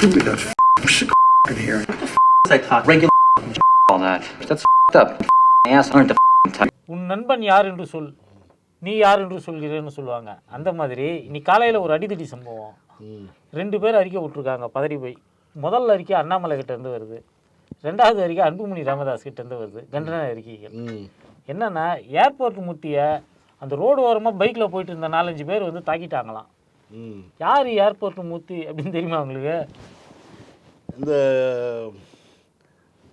Scooby that sick in here. I talk? Regular all that. That's up. Ass. Aren't the type. உன் நண்பன் யார் என்று சொல். நீ யார் என்று சொல்கிறேன்னு சொல்லுவாங்க. அந்த மாதிரி இன்னைக்கு காலையில் ஒரு அடிதடி சம்பவம். ரெண்டு பேர் அறிக்கை விட்ருக்காங்க பதறி போய். முதல் அறிக்கை அண்ணாமலை கிட்ட இருந்து வருது. ரெண்டாவது அறிக்கை அன்புமணி ராமதாஸ் கிட்ட இருந்து வருது. கண்டன அறிக்கைகள். என்னன்னா ஏர்போர்ட் முத்திய அந்த ரோடு ஓரமாக பைக்கில் போயிட்டு இருந்த நாலஞ்சு பேர் வந்து தாக்கிட்டாங்களாம். யார் ஏர்போர்ட் மூர்த்தி அப்படின்னு தெரியுமா உங்களுக்கு? இந்த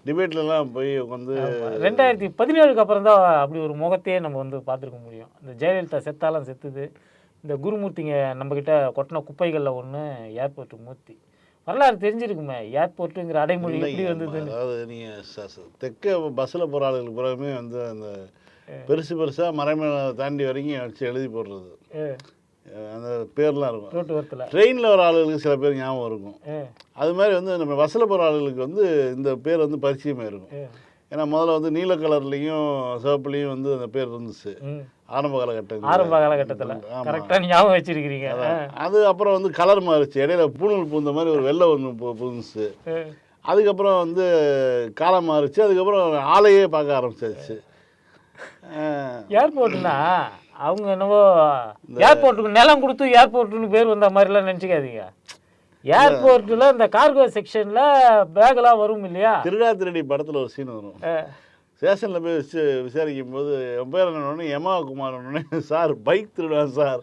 டிபேட்லலாம் போய் உட்காந்து ரெண்டாயிரத்தி பதினேழுக்கு அப்புறம் தான் அப்படி ஒரு முகத்தையே நம்ம வந்து பார்த்துருக்க முடியும். இந்த ஜெயலலிதா செத்தாலும் செத்துது. இந்த குருமூர்த்திங்க நம்மக்கிட்ட கொட்டின குப்பைகளில் ஒன்று ஏர்போர்ட் மூர்த்தி. வரலாறு தெரிஞ்சிருக்குமே ஏர்போர்ட்டுங்கிற அடைமொழி எப்படி வந்ததுன்னு அதாவது நீங்கள் தெற்க பஸ்ஸில் போகிற ஆளுகளுக்கு பிறகுமே வந்து அந்த பெருசு பெருசாக மறைமலை தாண்டி வரைக்கும் வச்சு எழுதி போடுறது. அந்த பேர்லாம் இருக்கும். ரோட்டு ட்ரெயினில் வர ஆளுகளுக்கு சில பேர் ஞாபகம் இருக்கும். அது மாதிரி வந்து நம்ம பஸ்ஸில் போகிற ஆளுகளுக்கு வந்து இந்த பேர் வந்து பரிச்சயமாக இருக்கும். ஏன்னா முதல்ல வந்து நீல கலர்லேயும் சிவப்புலேயும் வந்து அந்த பேர் இருந்துச்சு. ஆரம்ப காலகட்டத்தில். ஆரம்ப காலகட்டத்தில். கரெக்டாக ஞாபகம் வச்சிருக்கிறீங்க. அது அப்புறம் வந்து கலர் மாறிச்சு. இடையில பூணூல் பூந்த மாதிரி ஒரு வெள்ளை ஒன்று புதுசு. அதுக்கப்புறம் வந்து காலம் மாறிச்சு. அதுக்கப்புறம் ஆளையே பார்க்க ஆரம்பிச்சாச்சு. அஹ் ஏர்போர்ட்னா அவங்க என்னவோ ஏர்போர்ட்டுக்கு நிலம் கொடுத்து ஏர்போர்ட்டுன்னு பேர் வந்த மாதிரிலாம் நினச்சிக்காதீங்க. ஏர்போர்ட்டில் இந்த கார்கோ செக்ஷனில் பேக்கெல்லாம் வரும் இல்லையா? திருடா திருடி படத்தில் ஒரு சீன் வரும். ஸ்டேஷனில் போய் வச்சு விசாரிக்கும் போது என் பேர் என்ன யமா குமார் சார் பைக் திருடுவான் சார்.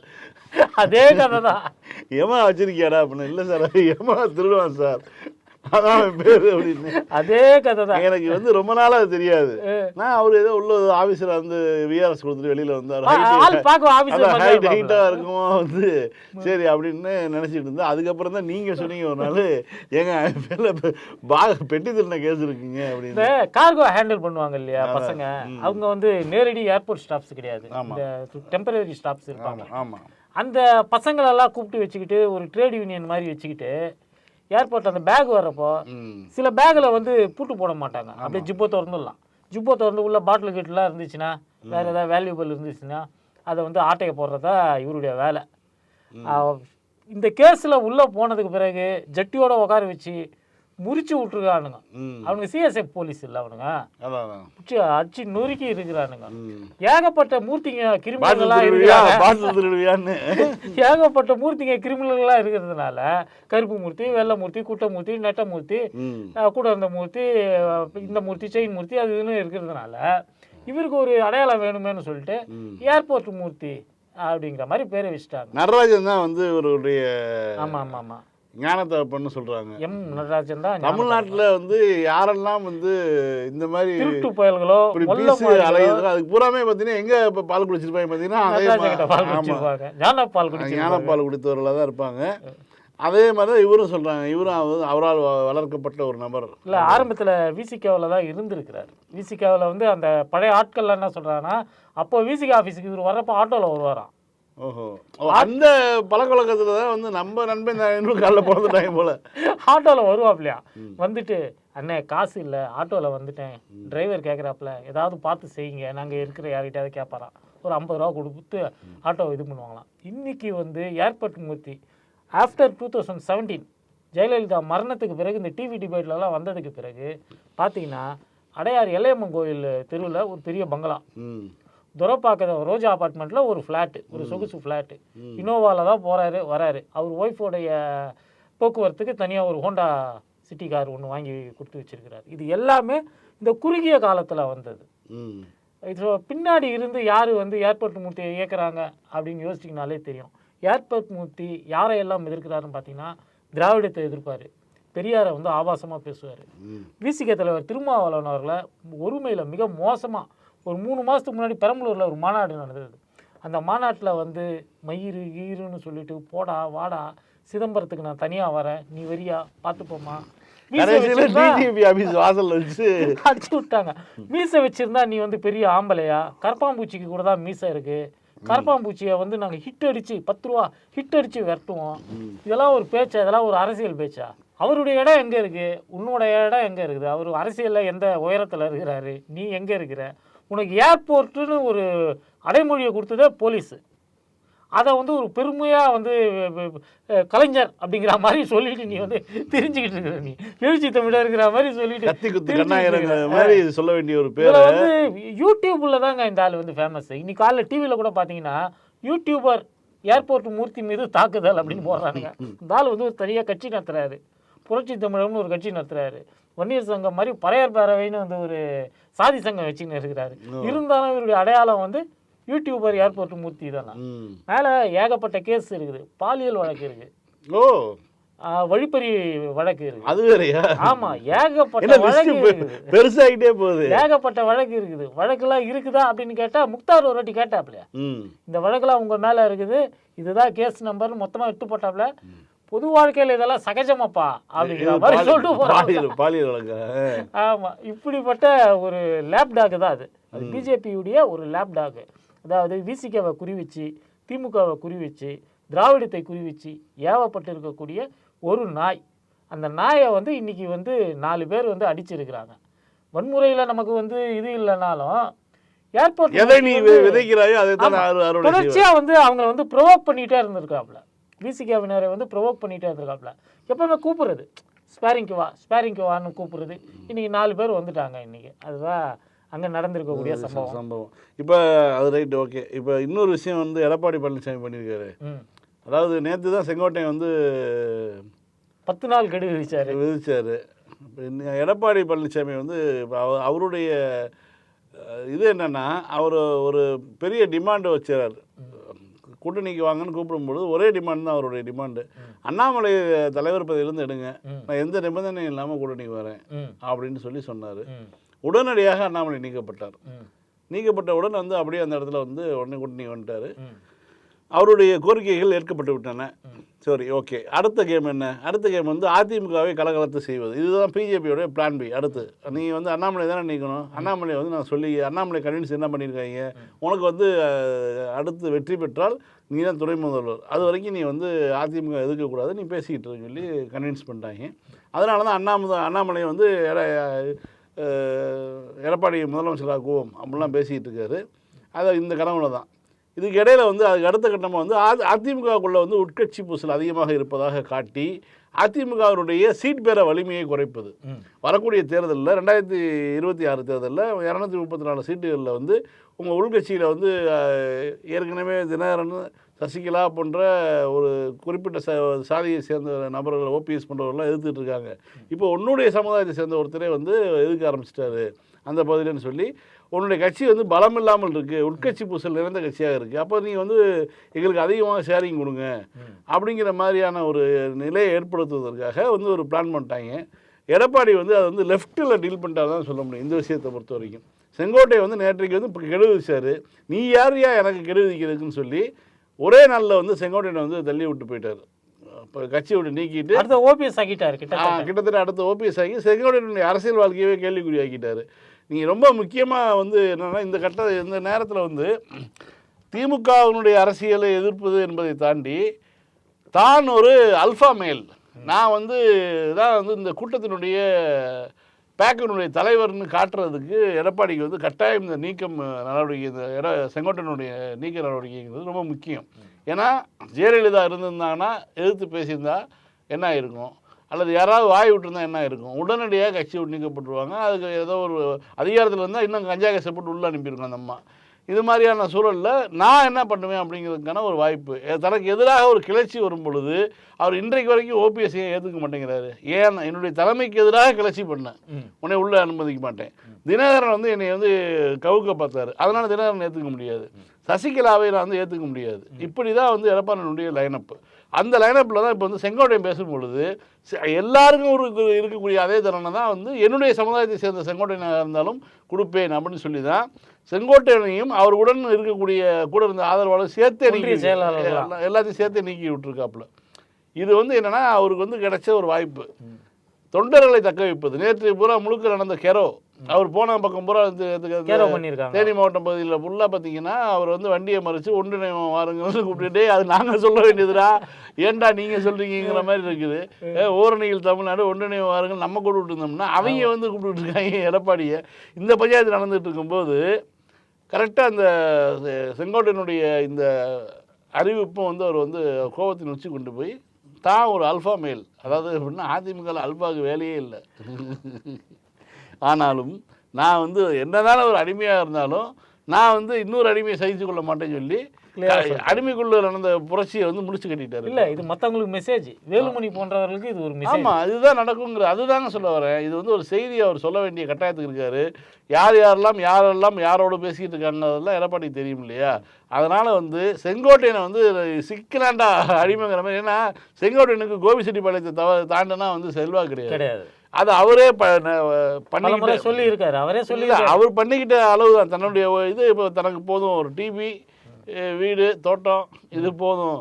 அதே கதை தான் யமா வச்சிருக்கியாடா அப்படின்னு இல்லை சார் யமா திருடுவான் சார். அதான் பேர் அப்படின்னு. அதே கதை தான் எனக்கு வந்து ரொம்ப நாளா அது தெரியாது. நான் அவர் ஏதோ உள்ள ஆபீஸ்ல வந்து விஆர்எஸ் கொடுத்துட்டு வெளியில வந்தார். ஹைட் ஹைட்டா இருக்குமோ வந்து. சரி அப்படின்னு நினைச்சிட்டு இருந்தேன். அதுக்கப்புறம் தான் நீங்க சொன்னீங்க ஒரு நாள். ஏங்க பேர்ல பாக பெட்டி திருண்ண கேஸ் இருக்குங்க அப்படின்னு. கார்கோ ஹேண்டில் பண்ணுவாங்க இல்லையா பசங்க? அவங்க வந்து நேரடி ஏர்போர்ட் ஸ்டாஃப்ஸ் கிடையாது. இந்த டெம்பரரி ஸ்டாஃப்ஸ் இருப்பாங்க. ஆமா. அந்த பசங்களெல்லாம் கூப்பிட்டு வச்சுக்கிட்டு ஒரு ட்ரேட் யூனியன் மாதிரி வச்சுக்கிட்டு ஏர்போர்ட் அந்த பேக் வர்றப்போ. சில பேக்கில் வந்து பூட்டு போட மாட்டாங்க. அப்படியே ஜிப்போ திறந்துடலாம். ஜிப்போ திறந்து உள்ள பாட்டில் கீட்டெலாம் இருந்துச்சுன்னா வேறு ஏதாவது வேல்யூபிள் இருந்துச்சுன்னா அதை வந்து ஆட்டையை போடுறதா இவருடைய வேலை. இந்த கேஸில் உள்ளே போனதுக்கு பிறகு ஜட்டியோட உட்கார வச்சு முறிச்சு விட்ருக்கானுங்க ம். அவனுங்க சிஎஸ்எஃப் போலீஸ் இல்லை அவனுங்க. பிடிச்சி அடிச்சு நொறுக்கி இருக்கிறானுங்க. ஏகப்பட்ட மூர்த்திங்க திருடுவியான்னு ஏகப்பட்ட மூர்த்திங்க கிரிமினல்லாம் இருக்கிறதுனால கருப்பு மூர்த்தி வெள்ளை மூர்த்தி குட்டமூர்த்தி நெட்டமூர்த்தி ம். அஹ் கூட இருந்த மூர்த்தி இந்த மூர்த்தி செயின் மூர்த்தி அது இதுன்னு இருக்கிறதுனால இவருக்கு ஒரு அடையாளம் வேணுமேனு சொல்லிட்டு ஏர்போர்ட் மூர்த்தி அப்படிங்கிற மாதிரி பேரை வச்சுட்டாங்க. நடராஜன் தான் வந்து இவருடைய ஆமா ஆமா ஆமா. ஞானத்தை பண்ணு சொல்றாங்க. எம். நடராஜன் தான். தமிழ்நாட்டுல வந்து யாரெல்லாம் வந்து இந்த மாதிரி திருட்டு புயல்களோ அலையுதோ அதுக்கு பூராமே பார்த்தீங்கன்னா எங்க இப்போ பால் குடிச்சிருப்பாங்க பார்த்தீங்கன்னா அதே நடராஜன் கிட்ட பால் மா- ஆமா. குடிச்சிருப்பாங்க. ஞான பால் குடிச்சிருப்பாங்க. ஞானப்பால் குடித்தவர்களாக தான் இருப்பாங்க. அதே மாதிரி தான் இவரும் சொல்றாங்க. இவரும் வந்து அவரால் வளர்க்கப்பட்ட ஒரு நபர். இல்லை ஆரம்பத்தில் விசிகாவில் தான் இருந்திருக்கிறார். விசிகாவில் வந்து அந்த பழைய ஆட்கள்லாம் என்ன சொல்கிறாங்கன்னா அப்போ விசிகா ஆஃபீஸுக்கு இவர் வர்றப்போ ஆட்டோவில் வருவாராம். ஓஹோ. அந்த பழக்கவழக்கத்துல தான் வந்து நம்ம நண்பன் இன்னும் காலைல பிறந்துட்டாங்க போல. ஆட்டோவில் வருவாப்லையா? வந்துட்டு அண்ணே காசு இல்லை ஆட்டோவில் வந்துட்டேன். டிரைவர் கேட்குறாப்புல ஏதாவது பார்த்து செய்யுங்க. நாங்கள் இருக்கிற யார்கிட்டயாவது கேட்பாராம் ஒரு ஐம்பது ரூபா கொடுத்து ஆட்டோ இது பண்ணுவாங்களாம். இன்னைக்கு வந்து airport Murthy after two thousand seventeen Jayalalithaa மரணத்துக்கு பிறகு இந்த டிவி டிபேட்லலாம் வந்ததுக்கு பிறகு பார்த்தீங்கன்னா அடையார் எல்லையம்மன் கோயில் தெருவில் ஒரு பெரிய பங்களா. ம் துரப்பாக்க ரோஜா அபார்ட்மெண்ட்டில் ஒரு ஃப்ளாட்டு ஒரு சொகுசு ஃப்ளாட்டு இனோவாவில் தான் போகிறாரு வராரு. அவர் ஒய்ஃபோடைய போக்குவரத்துக்கு தனியாக ஒரு ஹோண்டா சிட்டி கார் ஒன்று வாங்கி கொடுத்து வச்சிருக்கிறாரு. இது எல்லாமே இந்த குறுகிய காலத்தில் வந்தது. இது பின்னாடி இருந்து யார் வந்து ஏர்போர்ட் மூர்த்தியை இயக்குறாங்க அப்படின்னு யோசிச்சிங்கனாலே தெரியும். ஏர்போர்ட் மூர்த்தி யாரை எல்லாம் எதிர்க்கிறாருன்னு பார்த்தீங்கன்னா திராவிடத்தை எதிர்ப்பார். பெரியாரை வந்து ஆபாசமாக பேசுவார். விசிக தலைவர் திருமாவளவன் அவர்களை ஒருமையில் மிக மோசமாக ஒரு மூணு மாதத்துக்கு முன்னாடி பெரம்பலூரில் ஒரு மாநாடு நடந்தது. அந்த மாநாட்டில் வந்து மயிறு ஈருன்னு சொல்லிட்டு போடா வாடா சிதம்பரத்துக்கு நான் தனியாக வரேன். நீ வரியா? பார்த்துப்போமா அடிச்சு விட்டாங்க. மீசை வச்சிருந்தா நீ வந்து பெரிய ஆம்பளையா? கரப்பாம்பூச்சிக்கு கூட தான் மீசை இருக்கு. கரப்பாம்பூச்சியை வந்து நாங்கள் ஹிட் அடிச்சு பத்து ரூபா ஹிட் அடிச்சு விரட்டுவோம். இதெல்லாம் ஒரு பேச்சா? இதெல்லாம் ஒரு அரசியல் பேச்சா? அவருடைய இடம் எங்கே இருக்கு? உன்னோட இடம் எங்கே இருக்குது? அவர் அரசியலில் எந்த உயரத்தில் இருக்கிறாரு? நீ எங்கே இருக்கிற? உனக்கு ஏர்போர்ட்டுன்னு ஒரு அடைமொழியை கொடுத்ததே போலீஸு. அதை வந்து ஒரு பெருமையாக வந்து கலைஞர் அப்படிங்கிற மாதிரி சொல்லிட்டு நீ வந்து தெரிஞ்சுக்கிட்டு இருக்கிற நீ. எழுச்சி தமிழருங்கிற மாதிரி சொல்லிட்டு. மாதிரி சொல்ல வேண்டிய ஒரு பேர். வந்து யூடியூப்ல தாங்க இந்த ஆள் வந்து ஃபேமஸ் இன்னைக்கு காலைல டிவியில் கூட பார்த்தீங்கன்னா யூடியூபர் ஏர்போர்ட் மூர்த்தி மீது தாக்குதல் அப்படின்னு போடுறானுங்க. இந்த ஆள் வந்து ஒரு தனியாக கட்சி நடத்துறாரு. புரட்சி தமிழம்னு ஒரு கட்சி நடத்துறாரு. வன்னியர் சங்கம் மாதிரி பறையர் பேரவைன்னு வந்து ஒரு சாதி சங்கம் வச்சுன்னு இருக்கிறாரு. இருந்தாலும் இவருடைய அடையாளம் வந்து யூடியூபர் ஏர்போர்ட் மூர்த்தி தானே. ம். மேலே ஏகப்பட்ட கேஸ் இருக்குது. பாலியல் வழக்கு இருக்கு. ஓ. வழிப்பறி வழக்கு இருக்கு. அது வேறயா? ஆமா ஏகப்பட்ட வழக்கு பெருசாகிட்டே போகுது. ஏகப்பட்ட வழக்கு இருக்குது. வழக்கெல்லாம் இருக்குதா அப்படின்னு கேட்டா முக்தார் ஒரு வாட்டி கேட்டாப்ல ம். இந்த வழக்கெல்லாம் உங்க மேல இருக்குது. இதுதான் கேஸ் நம்பர் மொத்தமா இட்டு போட்டாப்ல. பொது வாழ்க்கையில இதெல்லாம் சகஜமாப்பா அப்படிங்கிற மாதிரி சொல்லிட்டு பாலியல் பாலியல் வழக்கா. ஆமா இப்படிப்பட்ட ஒரு லேப் டாக் தான் அது. அது பிஜேபியுடைய ஒரு லேப் டாக் அதாவது விசிகாவை குறிவிச்சு திமுகவை குறிவிச்சு திராவிடத்தை குறிவிச்சு ஏவப்பட்டு இருக்கக்கூடிய ஒரு நாய். அந்த நாயை வந்து இன்னைக்கு வந்து நாலு பேர் வந்து அடிச்சிருக்கிறாங்க. வன்முறையில் நமக்கு வந்து இது இல்லைனாலும் ஏர்போர்ட் எதை நீ விதைக்கிறாயோ அதை தான் ஆமா. அறு அறுவடை செய்வார். தொடர்ச்சியா வந்து அவங்கள வந்து ப்ரொவோக் பண்ணிட்டே இருந்திருக்காப்ல. விசிகாவினரை வந்து ப்ரொவோக் பண்ணிட்டே இருந்திருக்காப்ல. எப்பவுமே கூப்பிடுறது. ஸ்பேரிங்க்கு வா ஸ்பேரிங்க்கு வான்னு கூப்பிடுறது. இன்னைக்கு நாலு பேர் வந்துட்டாங்க இன்னைக்கு. அதுதான் அங்க நடந்திருக்கக்கூடிய சம்பவம். சம்பவம். இப்போ அது ரைட் ஓகே இப்போ இன்னொரு விஷயம் வந்து எடப்பாடி பழனிசாமி பண்ணியிருக்காரு. அதாவது நேற்று தான் செங்கோட்டையன் வந்து பத்து நாள் கெடு விதிச்சாரு. விதிச்சார். எடப்பாடி பழனிசாமி வந்து இப்ப அவ- அவருடைய இது என்னன்னா அவர் ஒரு பெரிய டிமாண்டு வச்சார் கூட்டணிக்கு வாங்கன்னு கூப்பிடும்பொழுது ஒரே டிமாண்ட் தான் அவருடைய டிமாண்டு அண்ணாமலை தலைவர் பதவியிலிருந்து எடுங்க. நான் எந்த நிபந்தனையும் இல்லாமல் கூட்டணிக்கு வரேன் அப்படின்னு சொல்லி சொன்னார். உடனடியாக அண்ணாமலை நீக்கப்பட்டார். ம், நீக்கப்பட்டவுடன் வந்து அப்படியே அந்த இடத்துல வந்து உடனே கூட்டணி வந்துட்டார். அவருடைய கோரிக்கைகள் ஏற்கப்பட்டு விட்டன. சரி ஓகே. அடுத்த கேம் என்ன? அடுத்த கேம் வந்து அதிமுகவை கலகலத்து செய்வது. இதுதான் பிஜேபியோட பிளான் பி அடுத்து நீ வந்து அண்ணாமலை தானே நீக்கணும்? அண்ணாமலை வந்து நான் சொல்லி அண்ணாமலை கன்வின்ஸ் என்ன பண்ணியிருக்காங்க? உனக்கு வந்து அடுத்து வெற்றி பெற்றால் நீ தான் துணை முதல்வர். அது வரைக்கும் நீ வந்து அதிமுக எதிர்க்கக்கூடாது நீ பேசிக்கிட்டு இருன்னு சொல்லி கன்வின்ஸ் பண்ணிட்டாங்க. அதனால தான் அண்ணாமலை அண்ணாமலை வந்து எட- எடப்பாடி முதலமைச்சராக்குவோம் அப்படிலாம் பேசிக்கிட்டு இருக்காரு. அது இந்த கனவுல தான் இதுக்கு இடையில வந்து அதுக்கு அடுத்த கட்டமாக வந்து அதிமுகவுக்குள்ள வந்து உட்கட்சி பூசல் அதிகமாக இருப்பதாக காட்டி அதிமுகவினுடைய சீட் பெற வலிமையை குறைப்பது. வரக்கூடிய தேர்தலில் ரெண்டாயிரத்தி இருபத்தி ஆறு தேர்தலில் இரநூத்தி முப்பத்தி நாலு சீட்டுகளில் வந்து உங்கள் உள்கட்சியில் வந்து ஏற்கனவே தினகரன் சசிகலா போன்ற ஒரு குறிப்பிட்ட ச சாதியை சேர்ந்த நபர்களை ஓபிஎஸ் போன்றவர்கள்லாம் எதிர்த்துட்டு இருக்காங்க. இப்போ உன்னுடைய சமுதாயத்தை சேர்ந்த ஒருத்தரே வந்து எதிர்க்க ஆரம்பிச்சிட்டாரு. அந்த பகுதியிலன்னு சொல்லி உன்னுடைய கட்சி வந்து பலம் இல்லாமல் இருக்குது உட்கட்சி பூசல் நிறைந்த கட்சியாக இருக்குது அப்போ நீ வந்து எங்களுக்கு அதிகமாக ஷேரிங் கொடுங்க அப்படிங்கிற மாதிரியான ஒரு நிலையை ஏற்படுத்துவதற்காக வந்து ஒரு பிளான் பண்ணிட்டாங்க. எடப்பாடி வந்து அதை வந்து லெஃப்ட்டில் டீல் பண்ணிட்டா தான் சொல்ல முடியும். இந்த விஷயத்தை பொறுத்த வரைக்கும். செங்கோட்டை வந்து நேற்றைக்கு வந்து இப்போ கெடு விதிச்சார் நீ யார் யா எனக்கு கெடு விதிக்கிறதுக்குன்னு சொல்லி ஒரே நாளில் வந்து செங்கோட்டையனை வந்து தள்ளி விட்டு போயிட்டார். இப்போ கட்சியை விட்டு நீக்கிட்டு அடுத்த ஓபிஎஸ் ஆக்கிட்டாரு ஆ, கிட்ட கிட்டத்தட்ட அடுத்த ஓபிஎஸ் ஆகி செங்கோட்டையனுடைய அரசியல் வாழ்க்கையவே கேள்விக்குறி ஆக்கிட்டாரு நீங்கள் ரொம்ப முக்கியமாக வந்து என்னென்னா இந்த கட்ட இந்த நேரத்தில் வந்து திமுகவினுடைய அரசியலை எதிர்ப்பது என்பதை தாண்டி தான் ஒரு அல்ஃபா மேல். நான் வந்து தான் வந்து இந்த கூட்டத்தினுடைய பேக்கனுடைய தலைவர்னு காட்டுறதுக்கு எடப்பாடிக்கு வந்து கட்டாயம் இந்த நீக்கம் நடவடிக்கை இந்த எட செங்கோட்டனுடைய நீக்க நடவடிக்கைங்கிறது ரொம்ப முக்கியம். ஏன்னா ஜெயலலிதா இருந்திருந்தாங்கன்னா எதிர்த்து பேசியிருந்தா என்ன ஆயிருக்கும்? அல்லது யாராவது வாய் விட்டுருந்தா என்ன இருக்கும் உடனடியாக கட்சி விட்டு நீக்கப்பட்டுருவாங்க அதுக்கு ஏதோ ஒரு அதிகாரத்தில் இருந்தால் இன்னும் கஞ்சா கஷ்டப்பட்டு உள்ளே அனுப்பியிருக்கோம் அந்த அம்மா. இது மாதிரியான சூழலில் நான் என்ன பண்ணுவேன் அப்படிங்கிறதுக்கான ஒரு வாய்ப்பு. தனக்கு எதிராக ஒரு கிளர்ச்சி வரும் பொழுது அவர் இன்றைக்கு வரைக்கும் ஓபிஎஸ் ஏன் ஏற்றுக்க மாட்டேங்கிறாரு? ஏன் என்னுடைய தலைமைக்கு எதிராக கிளர்ச்சி பண்ணேன். உன்னை உள்ளே அனுமதிக்க மாட்டேன். தினகரன் வந்து என்னை வந்து கவுக்க பார்த்தாரு. அதனால் தினகரன் ஏற்றுக்க முடியாது. சசிகலாவை நான் வந்து ஏற்றுக்க முடியாது. இப்படி தான் வந்து எடப்பாடியினுடைய லைனப் அந்த லைனப்பில் தான் இப்போ வந்து செங்கோட்டையன் பேசும் பொழுது ச- எல்லாருக்கும் ஒரு இருக்கக்கூடிய அதே தருணம் தான் வந்து என்னுடைய சமுதாயத்தை சேர்ந்த செங்கோட்டையனாக இருந்தாலும் கொடுப்பேன் அப்படின்னு சொல்லி தான் செங்கோட்டையனையும் அவருடன் இருக்கக்கூடிய கூட இருந்த ஆதரவாளர் சேர்த்தே நீக்கி எல்லாத்தையும் சேர்த்தே நீக்கி விட்டுருக்காப்புல இது வந்து என்னன்னா அவருக்கு வந்து கிடைச்ச ஒரு வாய்ப்பு. தொண்டர்களை தக்க வைப்பது. நேற்று பூரா முழுக்க நடந்த கெரோ. அவர் போன பக்கம் பூரா தேனி மாவட்டம் பகுதியில் ஃபுல்லாக பார்த்தீங்கன்னா அவர் வந்து வண்டியை மறித்து ஒன்றிணையம் வாருங்கன்னு கூப்பிட்டுட்டே அது நாங்கள் சொல்ல வேண்டியதுடா. ஏன்டா நீங்கள் சொல்கிறீங்கிற மாதிரி இருக்குது. ஓரணியில் தமிழ்நாடு ஒன்றிணையம் வாருங்க நம்ம கூப்பிட்டு இருந்தோம்னா அவங்க வந்து கூப்பிட்டு இருக்காங்க எடப்பாடியை. இந்த பஞ்சாயத்து நடந்துட்டு இருக்கும்போது கரெக்டாக அந்த செ- செங்கோட்டையனுடைய இந்த அறிவிப்பும் வந்து அவர் வந்து கோபத்தின் உச்சி கொண்டு போய் தான் ஒரு அல்ஃபா மேல் அதாவது எப்படின்னா அதிமுக அல்ஃபாவுக்கு வேலையே இல்லை. ஆனாலும் நான் வந்து என்னதான் ஒரு அடிமையாக இருந்தாலும் நான் வந்து இன்னொரு அடிமையை சகித்து கொள்ள மாட்டேன்னு சொல்லி அடிமைக்குள்ள நடந்த புரட்சியை வந்து முடிச்சு கட்டிட்டாரு. இல்ல இது மத்தவங்களுக்கு மெசேஜ் வேலுமணி போன்றவர்களுக்கு இது ஒரு மெசேஜ் ஆமா அதுதான் நடக்குங்கிற அதுதாங்க சொல்ல வரேன். இது வந்து ஒரு செய்தி அவர் சொல்ல வேண்டிய கட்டாயத்துக்கு இருக்காரு. யார் யாரெல்லாம் யாரெல்லாம் யாரோட பேசிக்கிட்டு இருக்காங்கன்றதெல்லாம் எடப்பாடிக்கு தெரியும் இல்லையா? அதனால வந்து செங்கோட்டையனை வந்து சிக்கலாண்டா அடிமைங்கிற மாதிரி. ஏன்னா செங்கோட்டையனுக்கு கோபிச்செட்டிப்பாளையத்தை தவ தாண்டினா வந்து செல்வா கிடையாது. கிடையாது. அது அவரே பண்ணிக்கிட்ட சொல்லி இருக்காரு அவரே சொல்லி அவர் பண்ணிக்கிட்ட அளவு தான் தன்னுடைய இது இப்போ தனக்கு போதும் ஒரு டிவி வீடு தோட்டம் இது போதும்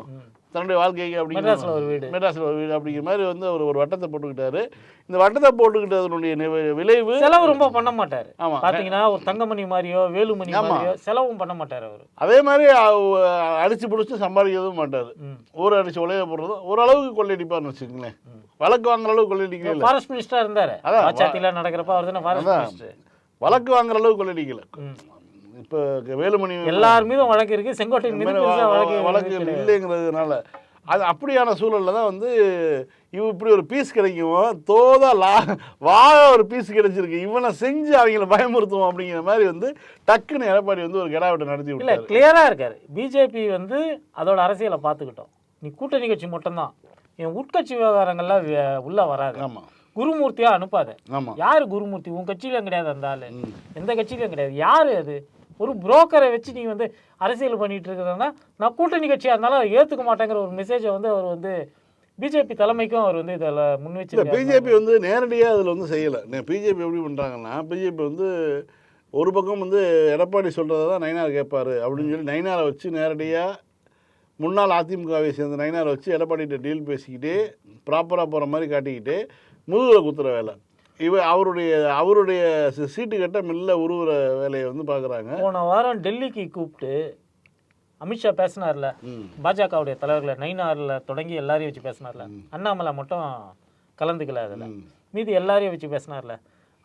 தன்னுடைய வாழ்க்கைக்கு மெட்ராஸ்ல ஒரு வீடு. அப்படிங்கிற மெட்ராஸில் ஒரு வீடு அப்படிங்கிற மாதிரி வந்து அவர் ஒரு வட்டத்தை போட்டுக்கிட்டாரு இந்த வட்டத்தை போட்டுக்கிட்டதனுடைய விளைவு செலவு ரொம்ப பண்ண மாட்டாரு ஆமா. பாத்தீங்கன்னா ஒரு தங்கமணி மாதிரியோ வேலுமணி. மாதிரியோ செலவும் பண்ண மாட்டாரு அவரு அதே மாதிரி அடிச்சு பிடிச்சி சம்பாதிக்கவும் மாட்டார். ஊரை அடிச்சு உலைய போடுறதும் ஓரளவுக்கு கொள்ளையடிப்பார்னு வச்சுக்கோங்களேன் வழக்கு வாங்குற அளவுக்கு கொள்ளையடிக்கல. ஃபாரஸ்ட் மினிஸ்டரா இருந்தாரு அதான், நடக்கிறப்ப அவர் தானே ஃபாரஸ்ட் அதான். மினிஸ்டர் வழக்கு வாங்குற அளவுக்கு கொள்ளையடிக்கல. இப்போ வேலுமணி எல்லார் மீதும் வழக்கு இருக்கு செங்கோட்டையின் மீது வழக்கு வழக்கு. இல்லைங்கிறதுனால. அது அப்படியான சூழல்ல தான் வந்து இவ இப்படி ஒரு பீஸ் கிடைக்கும் தோதா லா வாழ ஒரு பீஸ் கிடைச்சிருக்கு. இவனை செஞ்சு அவங்கள பயமுறுத்துவோம் அப்படிங்கிற மாதிரி வந்து டக்குன்னு எடப்பாடி வந்து ஒரு கெடாவிட்ட நடத்தி இல்ல விட்டாரு. கிளியரா இருக்காரு. பிஜேபி வந்து அதோட அரசியலை பார்த்துக்கிட்டோம். நீ கூட்டணி கட்சி மட்டும்தான். என் உட்கட்சி விவகாரங்கள்லாம் உள்ள வராது. ஆமா. குருமூர்த்தியா அனுப்பாத. ஆமா. யாரு குருமூர்த்தி? உன் கட்சியிலும் கிடையாது அந்த ஆளு. எந்த கட்சியிலும் கிடையாது. யாரு அது? ஒரு புரோக்கரை வச்சு நீ வந்து அரசியல் பண்ணிட்டு இருக்கிறதுனா நான் கூட்டணி கட்சியாக இருந்தாலும் அதை மாட்டேங்கிற ஒரு மெசேஜை வந்து அவர் வந்து பிஜேபி தலைமைக்கும் அவர் வந்து இதில் முன் வச்சு பிஜேபி வந்து நேரடியாக அதில் வந்து செய்யலை. பிஜேபி எப்படி பண்ணுறாங்கன்னா பிஜேபி வந்து ஒரு பக்கம் வந்து எடப்பாடி சொல்கிறத தான் நைனார் கேட்பார் அப்படின்னு சொல்லி நைனாரை வச்சு நேரடியாக முன்னாள் அதிமுகவை சேர்ந்த நைனாரை வச்சு எடப்பாடிகிட்ட டீல் பேசிக்கிட்டு ப்ராப்பராக போகிற மாதிரி காட்டிக்கிட்டு முதுகில் குத்துற வேலை. இவ அவருடைய அவருடைய சீட்டு கட்ட மெல்ல உருவுற வேலையை வந்து பார்க்குறாங்க போன வாரம் டெல்லிக்கு கூப்பிட்டு அமித்ஷா பேசினார்ல பாஜகவுடைய தலைவர்களை நைனாரில் தொடங்கி எல்லாரையும் வச்சு பேசினார்ல. அண்ணாமலை மட்டும் கலந்துக்கல அதில். மீதி எல்லாரையும் வச்சு பேசினார்ல.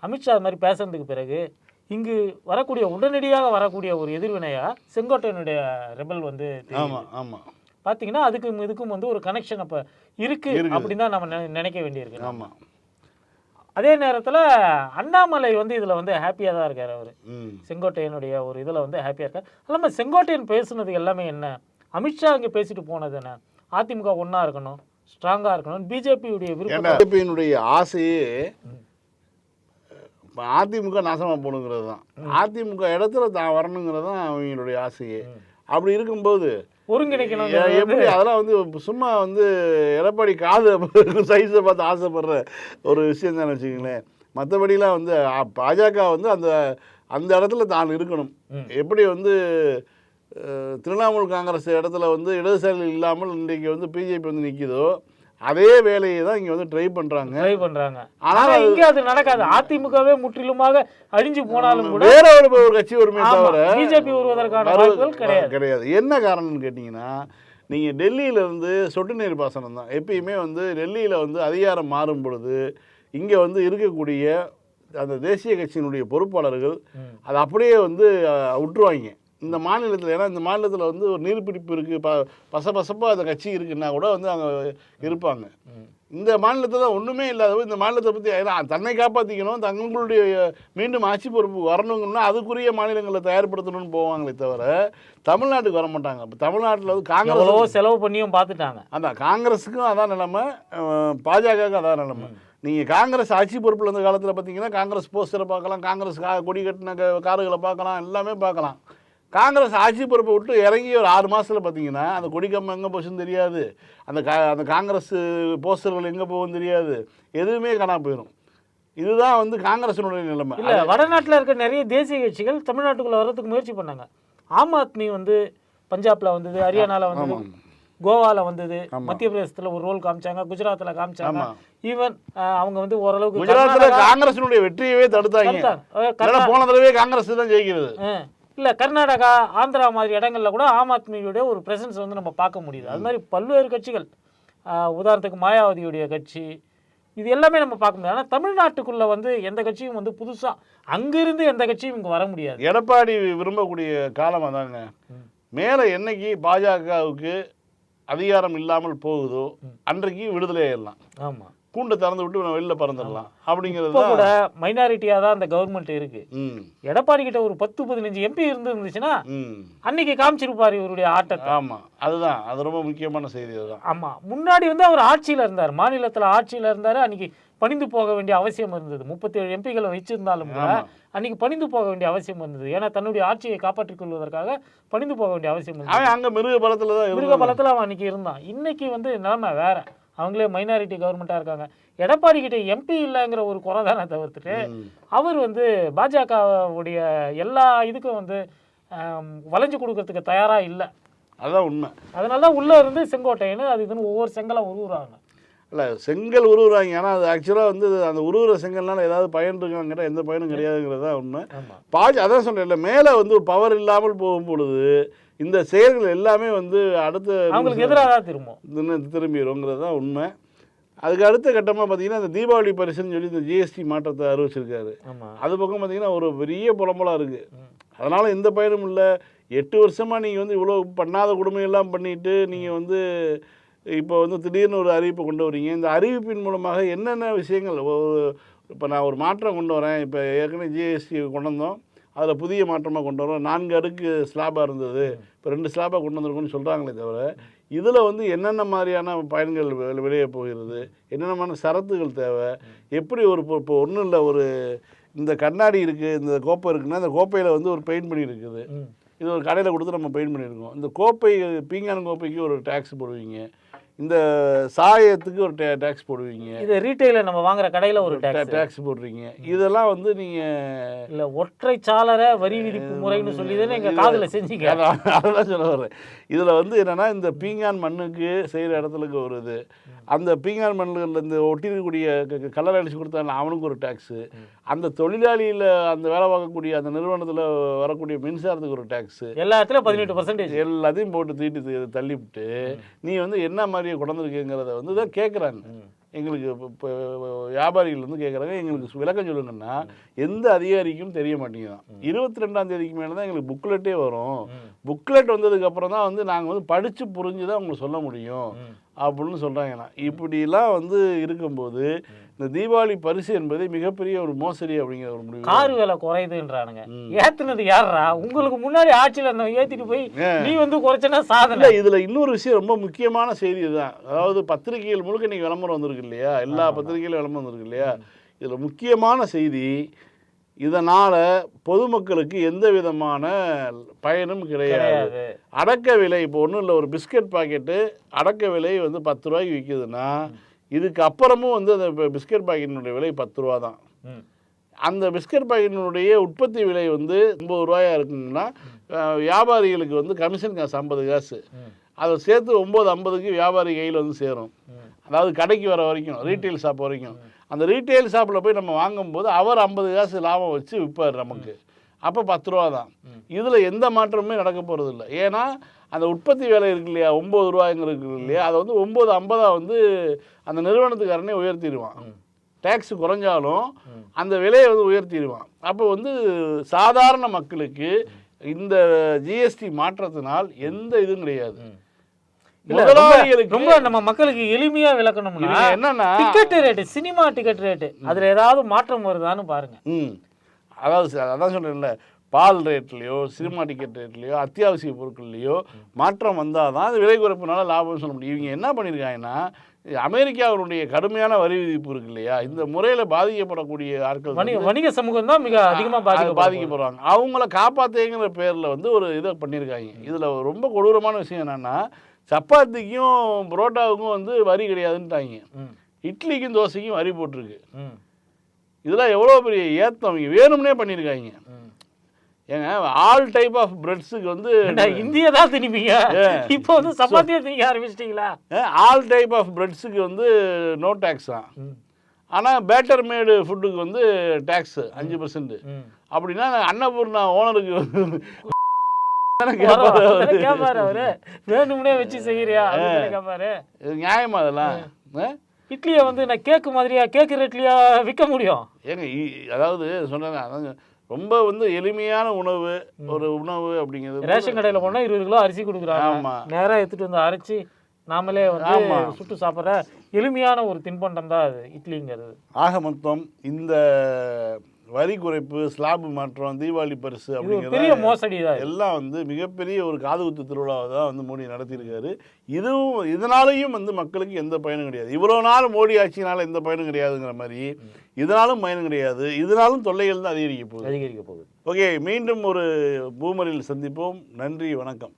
அமித்ஷா அது மாதிரி பேசுனதுக்கு பிறகு இங்கு வரக்கூடிய உடனடியாக வரக்கூடிய ஒரு எதிர்வினையா செங்கோட்டையனுடைய ரெபல் வந்து. ஆமாம் ஆமாம் பார்த்தீங்கன்னா அதுக்கும் இதுக்கும் வந்து ஒரு கனெக்ஷன் அப்போ இருக்கு இருக்குது. அப்படின்னு தான் நம்ம நினை- நினைக்க வேண்டியிருக்கு. ஆமாம் அதே நேரத்தில் அண்ணாமலை வந்து இதில் வந்து ஹாப்பியாக தான் இருக்கார் அவர். செங்கோட்டையனுடைய ஒரு இதில் வந்து ஹாப்பியாக இருக்கார். இல்லாமல் செங்கோட்டையன் பேசுனது எல்லாமே என்ன? அமித்ஷா இங்கே பேசிட்டு போனது என்ன? அதிமுக ஒன்றா இருக்கணும் ஸ்ட்ராங்காக இருக்கணும் பிஜேபியுடைய விருப்பம். பிஜேபியினுடைய ஆசையே அதிமுக நாசமாக போகணுங்கிறது தான். அதிமுக இடத்துல தான் வரணுங்கிறது தான் அவங்களுடைய ஆசையே. அப்படி இருக்கும்போது ஒருங்கிணைக்கணும் எப்படி? அதெல்லாம் வந்து சும்மா வந்து எடப்பாடி காது சைஸை பார்த்து ஆசைப்படுற ஒரு விஷயம் தான் வச்சுக்கங்களேன். மற்றபடிலாம் வந்து பாஜக வந்து அந்த அந்த இடத்துல தான் இருக்கணும். எப்படி வந்து திரிணாமுல் காங்கிரஸ் இடத்துல வந்து இடதுசாரிகள் இல்லாமல் இன்றைக்கு வந்து பிஜேபி வந்து நிற்கிதோ அதே வேலையை தான் இங்கே வந்து ட்ரை பண்ணுறாங்க ட்ரை பண்றாங்க. ஆனால் ஆனா இங்க அது நடக்காது. அதிமுகவே முற்றிலுமாக அழிஞ்சு போனாலும் கூட வேற ஒரு ஒரு கட்சி வருமே தவிர பிஜேபி வருவதற்கான வரு- வாய்ப்புகள் கிடையாது. கிடையாது. என்ன காரணம்னு கேட்டிங்கன்னா நீங்கள் டெல்லியில இருந்து சொட்டு நீர் பாசனம் தான். எப்பயுமே வந்து டெல்லியில் வந்து அதிகாரம் மாறும் பொழுது இங்கே வந்து இருக்கக்கூடிய அந்த தேசிய கட்சியினுடைய பொறுப்பாளர்கள். அதை அப்படியே வந்து விட்டுருவாங்க இந்த மாநிலத்தில் ஏன்னா இந்த மாநிலத்தில் வந்து ஒரு நீர்பிடிப்பு இருக்குது ப பசபசப்பாக அந்த கட்சி இருக்குன்னா கூட வந்து அங்கே இருப்பாங்க. இந்த மாநிலத்தில் ஒன்றுமே இல்லாதவங்க இந்த மாநிலத்தை பற்றி ஏன்னா தன்னை காப்பாற்றிக்கணும் தங்களுடைய மீண்டும் ஆட்சி பொறுப்பு வரணுங்கன்னா அதுக்குரிய மாநிலங்களை தயார்படுத்தணும்னு போவாங்களே தவிர தமிழ்நாட்டுக்கு வர மாட்டாங்க. இப்போ தமிழ்நாட்டில் வந்து காங்கிரஸ் செலவு பண்ணியும் பார்த்துட்டாங்க அதான் காங்கிரஸுக்கும் அதான் நிலைமை பாஜகவுக்கும் அதான் நிலைமை. நீங்கள் காங்கிரஸ் ஆட்சி பொறுப்பில் இருந்த காலத்தில் பார்த்தீங்கன்னா காங்கிரஸ் போஸ்டரை பார்க்கலாம் காங்கிரஸ் கா கொடி கட்டின காருகளை பார்க்கலாம் எல்லாமே பார்க்கலாம். காங்கிரஸ் ஆட்சி பொறுப்பை விட்டு இறங்கி ஒரு ஆறு மாதத்தில் பார்த்தீங்கன்னா அந்த கொடி கம்பம் எங்கே போச்சுன்னு தெரியாது. அந்த கா அந்த காங்கிரஸ் போஸ்டர்கள் எங்கே போகும்னு தெரியாது. எதுவுமே காணாம போயிடும் இதுதான் வந்து காங்கிரஸினுடைய நிலைமை. இல்ல வடநாட்டுல இருக்க நிறைய தேசிய கட்சிகள் தமிழ்நாட்டுக்குள்ள வர்றதுக்கு முயற்சி பண்ணாங்க. ஆம் ஆத்மி வந்து பஞ்சாப்ல வந்தது ஹரியானால வந்தது. கோவால வந்தது மத்திய பிரதேசத்துல ஒரு ரோல் காமிச்சாங்க குஜராத்ல காமிச்சாங்க. ஈவன் அவங்க வந்து ஓரளவுக்கு குஜராத்தில் காங்கிரஸினுடைய வெற்றியவே தடுத்தாங்க. போன தடவை காங்கிரஸ் தான் ஜெயிக்கிறது. இல்ல கர்நாடகா ஆந்திரா மாதிரி இடங்கள்ல கூட ஆம் ஆத்மியுடைய ஒரு பிரசன்ஸ் வந்து நம்ம பார்க்க முடியுது. அது மாதிரி பல்வேறு கட்சிகள் உதாரணத்துக்கு மாயாவதியுடைய கட்சி இது எல்லாமே நம்ம பார்க்க முடியாது. ஆனால் தமிழ்நாட்டுக்குள்ள வந்து எந்த கட்சியும் வந்து புதுசா அங்கிருந்து எந்த கட்சியும் இங்க வர முடியாது. எடப்பாடி விரும்பக்கூடிய காலம் அதாங்க. மேலே என்னைக்கு பாஜகவுக்கு அதிகாரம் இல்லாமல் போகுதோ அன்றைக்கு விடுதலை ஆயிடலாம் ஆமா. கூண்டை திறந்து விட்டு இவனை வெளில பறந்துடலாம். அப்படிங்கிறது கூட தான் மைனாரிட்டியா தான் அந்த கவர்மெண்ட் இருக்கு. எடப்பாடி கிட்ட ஒரு பத்து பதினஞ்சு எம்பி இருந்து இருந்துச்சுன்னா ம். அன்னைக்கு காமிச்சிருப்பாரு இவருடைய ஆட்டத்தை. ஆமாம் அதுதான். அது ரொம்ப முக்கியமான செய்தி அதுதான். ஆமா. முன்னாடி வந்து அவர் ஆட்சியில இருந்தார். மாநிலத்துல ஆட்சியில இருந்தாரு. அன்னைக்கு பணிந்து போக வேண்டிய அவசியம் இருந்தது. முப்பத்தேழு எம்பிகளை வச்சிருந்தாலும் கூட. அன்னைக்கு பணிந்து போக வேண்டிய அவசியம் இருந்தது. ஏன்னா தன்னுடைய ஆட்சியை காப்பாற்றிக் கொள்வதற்காக பணிந்து போக வேண்டிய அவசியம் இருந்தது. அங்கே மிருக பலத்தில் தான் மிருக. பலத்துல அவன் அன்னைக்கு இருந்தான். இன்னைக்கு வந்து நிலைமை வேற. அவங்களே மைனாரிட்டி கவர்மெண்ட்டாக இருக்காங்க. எடப்பாடி கிட்ட எம்பி இல்லைங்கிற ஒரு குறை தானே தவிர்த்துட்டு. அவர் வந்து பாஜகவுடைய எல்லா இதுக்கும் வந்து வளைஞ்சு கொடுக்கறதுக்கு தயாரா இல்லை. அதுதான் உண்மை. அதனால தான் உள்ள இருந்து செங்கோட்டைன்னு அது இதுன்னு ஒவ்வொரு செங்கலா உருவுறாங்க. இல்லை செங்கல் உருவுறாங்க. ஆனால் அது ஆக்சுவலாக வந்து அந்த உருவுற செங்கல்னால ஏதாவது பயன் இருக்காங்கிட்ட எந்த பயனும் கிடையாதுங்கிறது தான் உண்மை. பாஜ அதான் சொல்கிறேன்ல மேலே வந்து பவர் இல்லாமல் போகும் பொழுது இந்த செயல்கள் எல்லாமே வந்து அடுத்த அவங்களுக்கு எதிராக தான் திரும்பும். நின்னு திரும்பிடுங்கிறது தான் உண்மை. அதுக்கு அடுத்த கட்டமாக பார்த்தீங்கன்னா இந்த தீபாவளி பரிசுன்னு சொல்லி இந்த ஜிஎஸ்டி மாற்றத்தை அறிவிச்சிருக்காரு. அது பக்கம் பார்த்தீங்கன்னா ஒரு பெரிய புலம்பலாக இருக்குது அதனால் எந்த பயனும் இல்லை. எட்டு வருஷமாக நீங்கள் வந்து இவ்வளோ பண்ணாத கொடுமையெல்லாம் பண்ணிட்டு நீங்கள் வந்து இப்போ வந்து திடீர்னு ஒரு அறிவிப்பை கொண்டு வரீங்க. இந்த அறிவிப்பின் மூலமாக என்னென்ன விஷயங்கள் ஒரு இப்போ நான் ஒரு மாற்றம் கொண்டு வரேன். இப்போ ஏற்கனவே ஜிஎஸ்டி கொண்டு வந்தோம். அதில் புதிய மாற்றமாக கொண்டு வரோம். நான்கு அடுக்கு ஸ்லாபாக இருந்தது. இப்போ ரெண்டு ஸ்லாபாக கொண்டு வந்திருக்கோம்னு சொல்கிறாங்களே தவிர இதில் வந்து என்னென்ன மாதிரியான பயன்கள் வெளியே போகிறது? என்னென்னமான சரத்துகள் தேவை? எப்படி ஒரு இப்போ இப்போ ஒன்றும் இல்லை ஒரு இந்த கண்ணாடி இருக்குது இந்த கோப்பை இருக்குன்னா இந்த கோப்பையில் வந்து ஒரு பெயிண்ட் பண்ணி இருக்குது. இது ஒரு கடையில் கொடுத்து நம்ம பெயிண்ட் பண்ணியிருக்கோம். இந்த கோப்பை பீங்கான் கோப்பைக்கு ஒரு டேக்ஸ் போடுவீங்க. இந்த சாயத்துக்கு ஒரு டேக்ஸ் போடுவீங்க. இது ரீட்டைல நம்ம வாங்குற கடையில ஒரு டேக்ஸ் டேக்ஸ் போடுறீங்க. இதெல்லாம் வந்து நீங்கள் இல்ல ஒற்றை சாளர வரி விதிப்பு முறைன்னு சொல்லி தானே எங்க காதுல செஞ்சீங்க. அதெல்லாம் சொல்ல வரேன் இதில் வந்து என்னென்னா இந்த பீங்கான் மண்ணுக்கு செய்கிற இடத்துலக்கு ஒரு இது. அந்த பீங்கான் மண்ணில் இந்த ஒட்டிருக்கக்கூடிய கலர் அடிச்சு கொடுத்தாங்க அவனுக்கு ஒரு டேக்ஸு அந்த தொழிலாளியில் அந்த வேலை பார்க்கக்கூடிய அந்த நிறுவனத்தில் வரக்கூடிய மின்சாரத்துக்கு ஒரு டேக்ஸு எல்லா இடத்துலயும் பதினெட்டு பர்சன்டேஜ் எல்லாத்தையும் போட்டு தீட்டி தள்ளிவிட்டு நீ வந்து என்ன மாதிரியே கொண்டாந்துருக்கீங்கிறத வந்து தான் கேட்குறாங்க எங்களுக்கு இப்போ- வியாபாரிகள் வந்து கேட்குறாங்க எங்களுக்கு விளக்கம் சொல்லுங்கன்னா எந்த அதிகாரிக்கும் தெரிய மாட்டேங்குதான். இருபத்தி ரெண்டாம் தேதிக்கு மேலே தான் எங்களுக்கு புக்லெட்டே வரும். புக்லெட் வந்ததுக்கு அப்புறம் தான் வந்து நாங்கள் வந்து படித்து புரிஞ்சு தான் உங்களுக்கு சொல்ல முடியும். அப்படின்னு சொல்கிறாங்கண்ணா இப்படிலாம் வந்து இருக்கும்போது இந்த தீபாவளி பரிசு என்பது மிகப்பெரிய ஒரு மோசடி அப்படிங்கிற ஒரு முடிவு. கார் விலை குறையுதுன்றானுங்க. ஏத்துனது யாரா உங்களுக்கு முன்னாடி ஆட்சியில இருந்தவன் ஏத்திட்டு போய் நீ வந்து குறைச்சனா சாதனை. இதில் இன்னொரு விஷயம் ரொம்ப முக்கியமான செய்தி தான் அதாவது பத்திரிகைகள் முழுக்க இன்னைக்கு விளம்பரம் வந்திருக்கு இல்லையா? எல்லா பத்திரிகையிலும் விளம்பரம் வந்திருக்கு இல்லையா? இதில் முக்கியமான செய்தி இதனால் பொதுமக்களுக்கு எந்த விதமான பயனும் கிடையாது. அடக்க விலை இப்போ ஒன்றும் இல்லை ஒரு பிஸ்கட் பாக்கெட்டு அடக்க விலை வந்து பத்து ரூபாய்க்கு விற்கிதுன்னா இதுக்கு அப்புறமும் வந்து அந்த பிஸ்கட் பாக்கெட்டினுடைய விலை பத்து ரூபா தான். அந்த பிஸ்கட் பாக்கெட்டினுடைய உற்பத்தி விலை வந்து ஒம்பது ரூபாயா இருக்குங்கன்னா வியாபாரிகளுக்கு வந்து கமிஷன் காசு ஐம்பது காசு. அதை சேர்த்து ஒம்பது ஐம்பதுக்கு வியாபாரி கையில் வந்து சேரும். அதாவது கடைக்கு வர வரைக்கும் ரீட்டைல் ஷாப் வரைக்கும். அந்த ரீட்டைல் ஷாப்பில் போய் நம்ம வாங்கும்போது அவர் ஐம்பது காசு லாபம் வச்சு விற்பார் நமக்கு. அப்போ பத்து ரூபா தான். இதில் எந்த மாற்றமுமே நடக்க போகிறது இல்லை. ஏன்னா அந்த உற்பத்தி வேலை இருக்கு இல்லையா ஒம்பது ரூபாய்ங்கிறது இல்லையா அதை வந்து ஒம்பது ஐம்பதாக வந்து அந்த நிறுவனத்துக்காரனே உயர்த்திடுவான். டேக்ஸ் குறைஞ்சாலும் அந்த விலையை வந்து உயர்த்திடுவான். அப்போ வந்து சாதாரண மக்களுக்கு இந்த ஜிஎஸ்டி மாற்றத்தினால் எந்த இதுவும் கிடையாது. ரொம்ப- நம்ம மக்களுக்கு எளிமையா விளக்கணும்னா என்னன்னா ticket rate cinema ticket rate அதுல ஏதாவது மாற்றம் வருதான்னு பாருங்க. அதாவது அதான் சொல்கிறேன்ல பால் ரேட்லேயோ சினிமா டிக்கெட் ரேட்லேயோ அத்தியாவசிய பொருட்கள்லையோ மாற்றம் வந்தால் தான் அது விலை குறைப்புனால லாபம்னு சொல்ல முடியும். இவங்க என்ன பண்ணியிருக்காங்கன்னா அமெரிக்காவினுடைய கடுமையான வரி விதிப்பு இருக்கு இல்லையா? இந்த முறையில் பாதிக்கப்படக்கூடிய ஆட்கள் வணிக வணிக சமூகம் தான் மிக அதிகமா அது பாதிக்க பாதிக்கப்படுறாங்க. அவங்கள காப்பாற்றுங்கிற பேரில் வந்து ஒரு இதை பண்ணியிருக்காங்க இதில் ரொம்ப கொடூரமான விஷயம் என்னென்னா சப்பாத்திக்கும் புரோட்டாவுக்கும் வந்து வரி கிடையாதுன்ட்டாங்க. இட்லிக்கும் தோசைக்கும் வரி போட்டிருக்கு. இதெல்லாம் எவ்வளோ பெரிய ஏத்தம் அவங்க வேணும்னே பண்ணியிருக்காங்க. ஏங்க ஆல் டைப் ஆஃப் பிரெட்ஸுக்கு வந்து இந்திய தான் திணிப்பீங்க இப்போ வந்து சப்பாத்தியா திணிக்க ஆரம்பிச்சிட்டீங்களா ஆல் டைப் ஆஃப் பிரெட்ஸுக்கு வந்து நோ டேக்ஸ் தான். ஆனால் பேட்டர் மேடு ஃபுட்டுக்கு வந்து டேக்ஸ் அஞ்சு பர்சன்ட். அப்படின்னா அன்னபூர்ணா ஓனருக்கு கேட்பாரு அவரு? வேணும்னே வச்சு செய்யறியா? கேட்பாரு நியாயமா அதெல்லாம்? இட்லியை வந்து நான் கேக்கு மாதிரியா கேக்கு ரேட்லயா விற்க முடியும்? ஏங்க அதாவது சொன்னேன் அதாங்க ரொம்ப வந்து எளிமையான உணவு ஒரு உணவு அப்படிங்கிறது ரேஷன் கடையில் போனால் இருபது கிலோ அரிசி கொடுக்குறாங்க. ஆமா. நேராக எடுத்துட்டு வந்து அரைச்சி நாமளே வந்து. சுட்டு சாப்பிட்ற எளிமையான ஒரு தின்பண்டம் தான் அது இட்லிங்கிறது. ஆக மொத்தம் இந்த வரி குறைப்பு ஸ்லாப் மாற்றம் தீபாவளி பரிசு பெரிய மோசடி. எல்லாம் வந்து மிகப்பெரிய ஒரு காதுகுத்து திருவிழாவை தான் வந்து மோடி நடத்தியிருக்காரு. இதுவும் இதனாலையும் வந்து மக்களுக்கு எந்த பயனும் கிடையாது. இவ்வளோ நாள் மோடி ஆட்சினால எந்த பயனும் கிடையாதுங்கிற மாதிரி இதனாலும் பயனும் கிடையாது. இதனாலும் தொல்லைகள் தான் அதிகரிக்க போகுது. அதிகரிக்க போகுது. ஓகே மீண்டும் ஒரு பூமரில் சந்திப்போம். நன்றி வணக்கம்.